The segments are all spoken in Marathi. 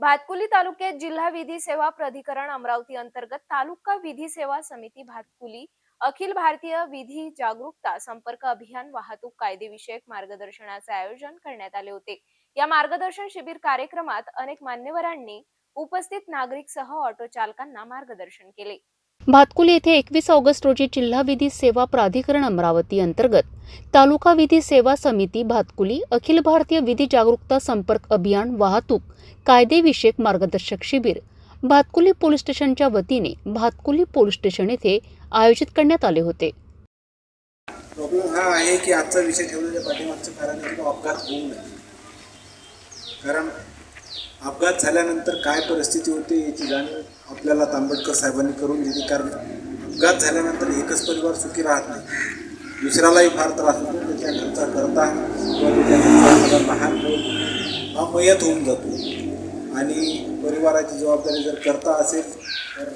भातकुली तालुक्यात जिल्हा विधी सेवा प्राधिकरण अमरावती अंतर्गत तालुका विधी सेवा समिती भातकुली अखिल भारतीय विधी जागरूकता संपर्क अभियान वाहतूक कायदेविषयक मार्गदर्शनाचे आयोजन करण्यात आले होते. या मार्गदर्शन शिबिर कार्यक्रमात अनेक मान्यवरांनी उपस्थित नागरिक सह ऑटो चालकांना मार्गदर्शन केले. भातकुली येथे एकवीस ऑगस्ट रोजी जिल्हा विधी सेवा प्राधिकरण अमरावती अंतर्गत तालुका विधी सेवा समिती भातकुली अखिल भारतीय विधी जागरूकता संपर्क अभियान वाहतूक कायदेविषयक मार्गदर्शक शिबिर भातकुली पोलीस स्टेशनच्या वतीने भातकुली पोलीस स्टेशन येथे आयोजित करण्यात आले होते. प्रॉब्लेम हा आहे की आजचा विषय ठेवलेल्या पाठीमागचं कारण अपघात होऊ नये. कारण अपघात झाल्यानंतर काय परिस्थिती होते याची जाणीव आपल्याला तांबडकर साहेबांनी करून दिली. कारण अपघात झाल्यानंतर एकच परिवार सुखी राहत नाही. दुसऱ्यालाही फार त्रास होतो. त्याच्या घरचा करता किंवा त्याच्या लहान मूल हा मयत होऊन जातो. आणि परिवाराची जबाबदारी जर करता असेल तर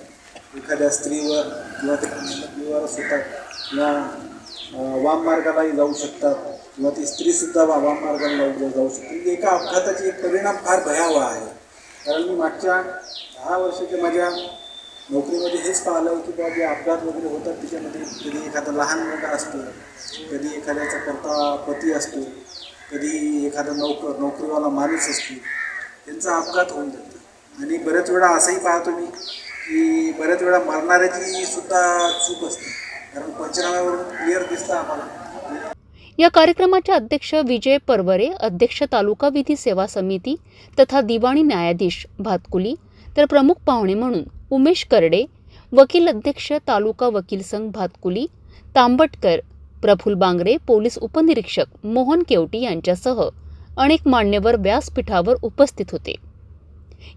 एखाद्या स्त्रीवर किंवा त्या स्वतः किंवा वाम मार्गालाही जाऊ शकतात. किंवा ती स्त्रीसुद्धा वा वाम मार्गाला जाऊ जाऊ शकते म्हणजे एका अपघाताचे एक परिणाम फार भयावह आहे. कारण मी मागच्या दहा वर्षाच्या माझ्या नोकरीमध्ये हेच पाहिलं की बाबा जे अपघात वगैरे होतात त्याच्यामध्ये कधी एखादा लहान मुलगा असतो कधी एखाद्याचा करता पती असतो कधी एखादा नोकर नोकरीवाला माणूस असतो. त्यांचा अपघात होऊन जातो. आणि बऱ्याच वेळा असंही पाहतो मी की बऱ्याच वेळा मरणाऱ्याची सुद्धा चूक असते. कारण पंचनाम्यावरून क्लिअर दिसतं आम्हाला. या कार्यक्रमाचे अध्यक्ष विजय परवरे अध्यक्ष तालुका विधी सेवा समिती तथा दिवाणी न्यायाधीश भातकुली तर प्रमुख पाहुणे म्हणून उमेश करडे वकील अध्यक्ष तालुका वकील संघ भातकुली तांबटकर प्रफुल बांगरे पोलीस उपनिरीक्षक मोहन केवटी यांच्यासह अनेक मान्यवर व्यासपीठावर उपस्थित होते.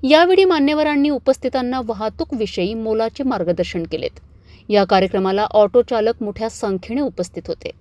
यावेळी मान्यवरांनी उपस्थितांना वाहतूक विषयी मोलाचे मार्गदर्शन केलेत. या कार्यक्रमाला ऑटो चालक मोठ्या संख्येने उपस्थित होते.